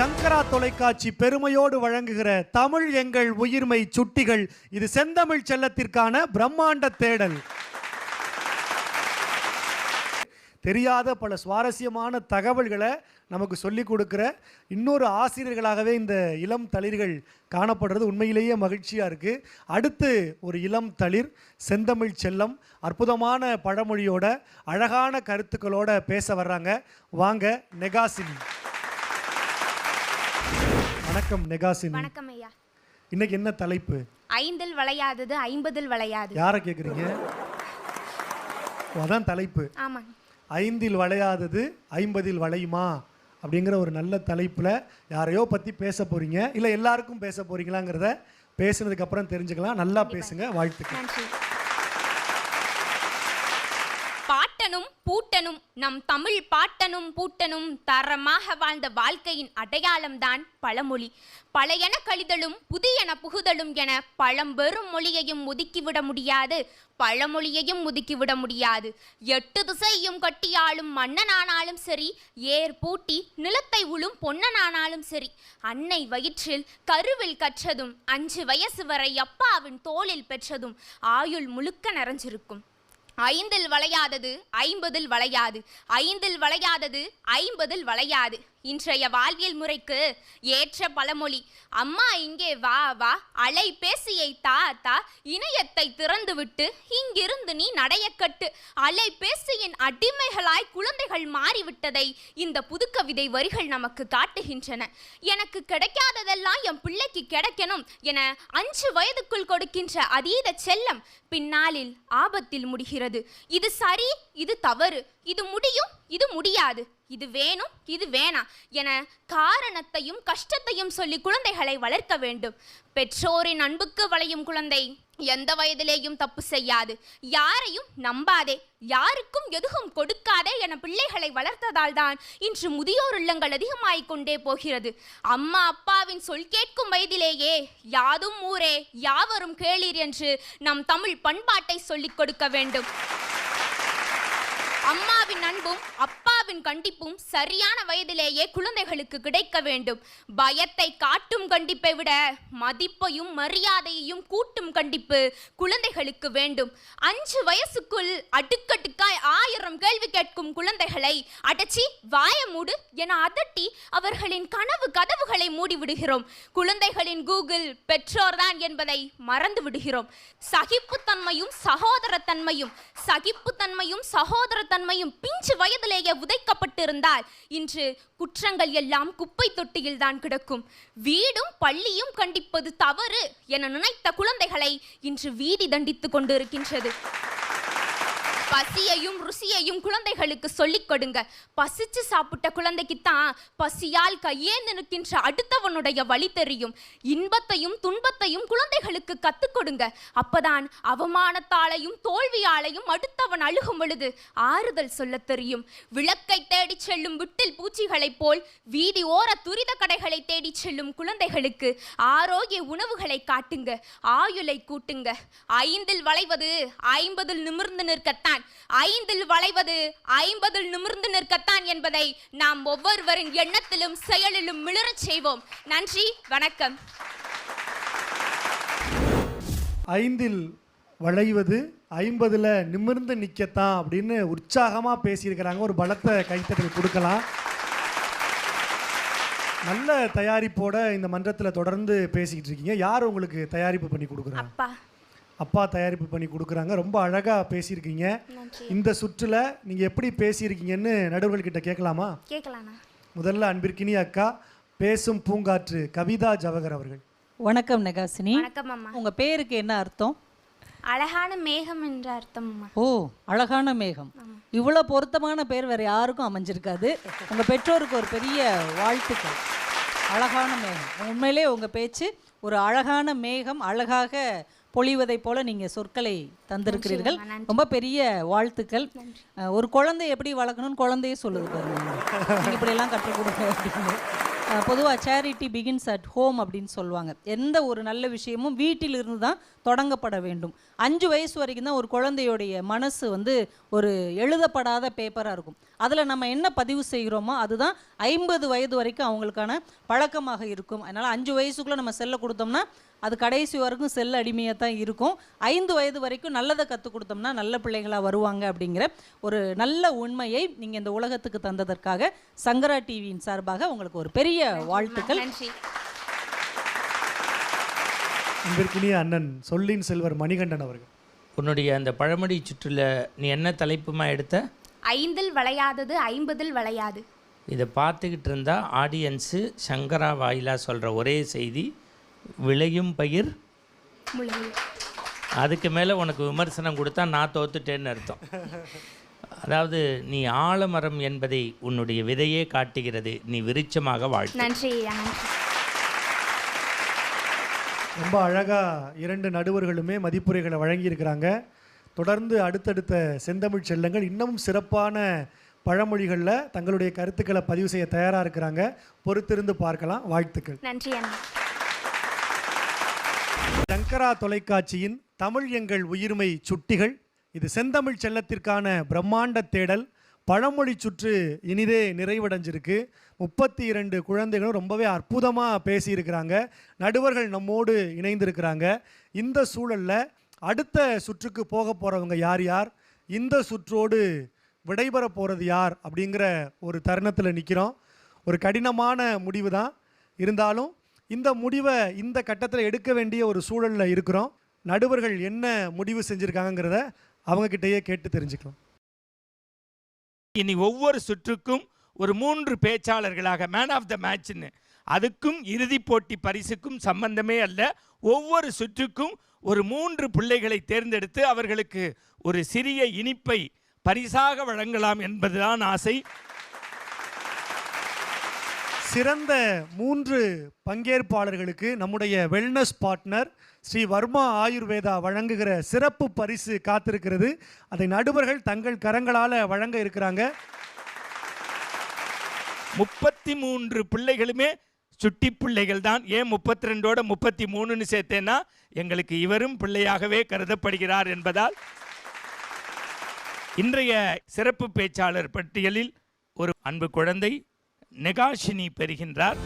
சங்கரா தொலைக்காட்சி பெருமையோடு வழங்குகிற தமிழ் எங்கள் உயிர்மை சுட்டிகள். இது செந்தமிழ் செல்லத்திற்கான பிரம்மாண்ட தேடல். தெரியாத பல சுவாரஸ்யமான தகவல்களை நமக்கு சொல்லிக் கொடுக்குற இன்னொரு ஆசிரியர்களாகவே இந்த இளம் தளிர்கள் காணப்படுறது உண்மையிலேயே மகிழ்ச்சியாக இருக்குது அடுத்து ஒரு இளம் தளிர் செந்தமிழ் செல்லம் அற்புதமான பழமொழியோட அழகான கருத்துக்களோட பேச வர்றாங்க. வாங்க நெகாசினி. வணக்கம் நெகாசினி. வணக்கம் ஐயா. இன்னைக்கு என்ன தலைப்பு? ஐந்தில் வளையாதது ஐம்பதில் வளையாது. யாரை கேட்குறீங்க அதான் தலைப்பு. ஆமாங்க ஐந்தில் வளையாதது ஐம்பதில் வளையுமா? அப்படிங்கிற ஒரு நல்ல தலைப்பில் யாரையோ பற்றி பேச போகிறீங்க இல்லை எல்லாருக்கும் பேச போகிறீங்களாங்கிறத பேசுனதுக்கு அப்புறம் தெரிஞ்சுக்கலாம். நல்லா பேசுங்க. வாழ்த்துக்கள். நன்றி. பாட்டனும் பூட்டனும் நம் தமிழ் பாட்டனும் பூட்டனும் தரமாக வாழ்ந்த வாழ்க்கையின் அடையாளம்தான் பழமொழி. பழையன கழிதலும் புதியன புகுதலும் என பழம்பெரும் மொழியையும் ஒதுக்கிவிட முடியாது பழமொழியையும் ஒதுக்கிவிட முடியாது. எட்டு திசையும் கட்டியாலும் மன்னனானாலும் சரி ஏர் பூட்டி நிலத்தை உளும் பொன்னனானாலும் சரி அன்னை வயிற்றில் கருவில் கற்றதும் அஞ்சு வயசு வரை அப்பாவின் தோளில் பெற்றதும் ஆயுள் முழுக்க நிறைஞ்சிருக்கும். ஐந்தில் வளையாதது ஐம்பதில் வளையாது. ஐந்தில் வளையாதது ஐம்பதில் வளையாது. இன்றைய வாழ்வியல் முறைக்கு ஏற்ற பழமொழி அம்மா இங்கே வா வா அலைபேசியை தா தா இணையத்தை திறந்துவிட்டு இங்கிருந்து நீ நடையக்கட்டு. அலைபேசியின் அடிமைகளாய் குழந்தைகள் மாறிவிட்டதை இந்த புதுக்கவிதை வரிகள் நமக்கு காட்டுகின்றன. எனக்கு கிடைக்காததெல்லாம் என் பிள்ளைக்கு கிடைக்கணும் என அஞ்சு வயதுக்குள் கொடுக்கின்ற அதீத செல்லம் பின்னாளில் ஆபத்தில் முடிகிறது. இது சரி இது தவறு. இது முடியும் இது முடியாது. இது வேணும் இது வேணாம் என காரணத்தையும் கஷ்டத்தையும் சொல்லி குழந்தைகளை வளர்க்க வேண்டும். பெற்றோரின் அன்புக்கு வளையும் குழந்தை எந்த வயதிலேயும் தப்பு செய்யாது. யாரையும் நம்பாதே யாருக்கும் எதுவும் கொடுக்காதே என பிள்ளைகளை வளர்த்ததால் தான் இன்று முதியோர் இல்லங்கள் அதிகமாகிக் கொண்டே போகிறது. அம்மா அப்பாவின் சொல் கேட்கும் வயதிலேயே யாதும் ஊரே யாவரும் கேளீர் என்று நம் தமிழ் பண்பாட்டை சொல்லிக் கொடுக்க வேண்டும். அம்மாவின் அன்பும் அப்பாவின் கண்டிப்பும் சரியான வயதிலேயே குழந்தைகளுக்கு கிடைக்க வேண்டும். பயத்தை காட்டும் கண்டிப்பை விட மதிப்பையும் மரியாதையையும் கூட்டும் கண்டிப்பு குழந்தைகளுக்கு வேண்டும். அஞ்சு வயசுக்குள் அடுக்கடுக்காய் ஆயிரம் கேள்வி கேட்கும் குழந்தைகளை அடைச்சி வாய மூடு என அதட்டி அவர்களின் கனவு கதவுகளை மூடிவிடுகிறோம். குழந்தைகளின் கூகுள் பெற்றோர்தான் என்பதை மறந்து விடுகிறோம். சகிப்புத்தன்மையும் சகோதரத்தன்மையும் சகிப்புத்தன்மையும் சகோதரத்தன்மையும் பிஞ்சு வயதிலேயே உதை உதைக்கப்பட்டிருந்தால் இன்று குற்றங்கள் எல்லாம் குப்பை தொட்டியில் தான் கிடக்கும். வீடும் பள்ளியும் கண்டிப்பது தவறு என நினைத்த குழந்தைகளை இன்று வீதி தண்டித்துக் கொண்டிருக்கின்றது. பசியையும் ருசியையும் குழந்தைகளுக்கு சொல்லிக் கொடுங்க. பசிச்சு சாப்பிட்ட குழந்தைக்கு தான் பசியால் கையேந்து நிற்கின்ற அடுத்தவனுடைய வழி தெரியும். இன்பத்தையும் துன்பத்தையும் குழந்தைகளுக்கு கத்துக் கொடுங்க. அப்பதான் அவமானத்தாலையும் தோல்வியாலையும் அடுத்தவன் அழுகும் பொழுது ஆறுதல் சொல்லத் தெரியும். விளக்கை தேடி செல்லும் விட்டில் பூச்சிகளைப் போல் வீதி ஓர துரித கடைகளை தேடி செல்லும் குழந்தைகளுக்கு ஆரோக்கிய உணவுகளை காட்டுங்க. ஆயுளை கூட்டுங்க. ஐந்தில் வளைவது ஐம்பதில் நிமிர்ந்து நிற்கத்தான். ஐந்தில் வளைவது ஐம்பதில் நிமிர்ந்து நிற்கத்தான் என்பதை நாம் ஒவ்வொருவரின் எண்ணத்திலும் செயலிலும் மிளறச் செய்வோம். நன்றி வணக்கம். ஐந்தில் வளைவது ஐம்பதில் நிமிர்ந்து நிற்கத்தான் அப்படின்னு உற்சாகமாக பேசியிருக்கிறாங்க. ஒரு பலத்த கைத்தட்டல் கொடுக்கலாம். நல்ல தயாரிப்போட இந்த மன்றத்தில் தொடர்ந்து பேசிக்கிட்டு இருக்கீங்க. யார் உங்களுக்கு தயாரிப்பு பண்ணி கொடுக்குறாங்க? அப்பா தயாரிப்பு பண்ணி கொடுக்குறாங்க. ரொம்ப அழகாக பேசியிருக்கீங்க. இந்த சுற்றுல நீங்கள் எப்படி பேசியிருக்கீங்கன்னு நடுவர்கள்கிட்ட கேட்கலாமா? கேட்கலாண்ணா முதல்ல அன்பிற்கினி அக்கா பேசும் பூங்காற்று கவிதா ஜவஹர் அவர்கள். வணக்கம் நெகாசினி. வணக்கம் அம்மா. உங்க பேருக்கு என்ன அர்த்தம்? அழகான மேகம் என்ற அர்த்தம் அம்மா. ஓ அழகான மேகம். இவ்வளோ பொருத்தமான பேர் வேற யாருக்கும் அமைஞ்சிருக்காது. உங்க பெற்றோருக்கு ஒரு பெரிய வாழ்த்துக்கள். அழகான மேகம். உண்மையிலே உங்க பேச்சு ஒரு அழகான மேகம் அழகாக பொழிவதைப் போல நீங்க சொற்களை தந்திருக்கிறீர்கள். ரொம்ப பெரிய வாழ்த்துக்கள். ஒரு குழந்தை எப்படி வளர்க்கணும்னு குழந்தையே சொல்லுது பாருங்க. இப்படியெல்லாம் கற்றுக் கொடுங்க அப்படின்னு. பொதுவாக சேரிட்டி பிகின்ஸ் அட் ஹோம் அப்படின்னு சொல்லுவாங்க. எந்த ஒரு நல்ல விஷயமும் வீட்டிலிருந்து தான் தொடங்கப்பட வேண்டும். அஞ்சு வயசு வரைக்கும் தான் ஒரு குழந்தையுடைய மனசு வந்து ஒரு எழுதப்படாத பேப்பராக இருக்கும். அதில் நம்ம என்ன பதிவு செய்கிறோமோ அதுதான் ஐம்பது வயது வரைக்கும் அவங்களுக்கான பழக்கமாக இருக்கும். அதனால் அஞ்சு வயசுக்குள்ளே நம்ம செல்லை கொடுத்தோம்னா அது கடைசி வரைக்கும் செல் அடிமையாக தான் இருக்கும். ஐந்து வயது வரைக்கும் நல்லதை கற்றுக் கொடுத்தோம்னா நல்ல பிள்ளைகளாக வருவாங்க அப்படிங்கிற ஒரு நல்ல உண்மையை நீங்கள் இந்த உலகத்துக்கு தந்ததற்காக சங்கரா டிவியின் சார்பாக உங்களுக்கு ஒரு பெரிய வாழ்த்துக்கள். நன்றி. அன்பிற்கினிய அண்ணன் சொல்லின் செல்வர் மணிகண்டன் அவர்கள். உன்னுடைய அந்த பழமொழி சுற்றுல நீ என்ன தலைப்புமா எடுத்த? ஐந்தில் வளையாதது ஐம்பதில் வளையாது. இதை பார்த்துக்கிட்டு இருந்தா ஆடியன்ஸு சங்கரா வாயிலா சொல்கிற ஒரே செய்தி விளையும் பயிர் அதுக்கு மேலே உனக்கு விமர்சனம் கொடுத்தா நான் தோத்துட்டேன்னு அர்த்தம். அதாவது நீ ஆலமரம் என்பதை உன்னுடைய விதையே காட்டுகிறது. நீ நன்றி ஐயா நன்றி. ரொம்ப அழகாக இரண்டு நடுவர்களுமே மதிப்புரைகளை வழங்கியிருக்கிறாங்க. தொடர்ந்து அடுத்தடுத்த செந்தமிழ் செல்லங்கள் இன்னமும் சிறப்பான பழமொழிகளில் தங்களுடைய கருத்துக்களை பதிவு செய்ய தயாராக இருக்கிறாங்க. பொறுத்திருந்து பார்க்கலாம். வாழ்த்துக்கள். நன்றி சங்கரா தொலைக்காட்சியின் தமிழ் எங்கள் உயிர்மை சுட்டிகள். இது செந்தமிழ் செல்லத்திற்கான பிரம்மாண்ட தேடல். பழமொழி சுற்று இனிதே நிறைவடைஞ்சிருக்கு. முப்பத்தி இரண்டு குழந்தைகளும் ரொம்பவே அற்புதமாக பேசியிருக்கிறாங்க. நடுவர்கள் நம்மோடு இணைந்திருக்கிறாங்க. இந்த சூழலில் அடுத்த சுற்றுக்கு போக போகிறவங்க யார் யார்? இந்த சுற்றோடு விடைபெற போகிறது யார்? அப்படிங்கிற ஒரு தருணத்தில் நிற்கிறோம் ஒரு கடினமான முடிவு தான் இருந்தாலும் இந்த முடிவை இந்த கட்டத்தில் எடுக்க வேண்டிய ஒரு சூழலில் இருக்கிறோம். நடுவர்கள் என்ன முடிவு செஞ்சுருக்காங்கங்கிறத அவங்கக்கிட்டேயே கேட்டு தெரிஞ்சுக்கலாம். இனி ஒவ்வொரு சுற்றுக்கும் ஒரு மூன்று பேச்சாளர்களாக மேன் ஆஃப் த மேட்ச்னு அதுக்கும் இறுதிப் போட்டி பரிசுக்கும் சம்பந்தமே அல்ல. ஒவ்வொரு சுற்றுக்கும் ஒரு மூன்று பிள்ளைகளை தேர்ந்தெடுத்து அவர்களுக்கு ஒரு சிறிய இனிப்பை பரிசாக வழங்கலாம் என்பதுதான் ஆசை. சிறந்த மூன்று பங்கேற்பாளர்களுக்கு நம்முடைய வெல்னஸ் பார்ட்னர் ஸ்ரீ வர்மா ஆயுர்வேதா வழங்குகிற சிறப்பு பரிசு காத்திருக்கிறது. அதை நடுவர்கள் தங்கள் கரங்களால் வழங்க இருக்கிறாங்க. முப்பத்தி மூன்று பிள்ளைகளுமே சுட்டி பிள்ளைகள் தான் ஏன் முப்பத்தி ரெண்டோட முப்பத்தி மூணுன்னு சேர்த்தேன்னா எங்களுக்கு இவரும் பிள்ளையாகவே கருதப்படுகிறார் என்பதால். இன்றைய சிறப்பு பேச்சாளர் பட்டியலில் ஒரு அன்பு குழந்தை நெகாஷினி பெறுகின்றார்.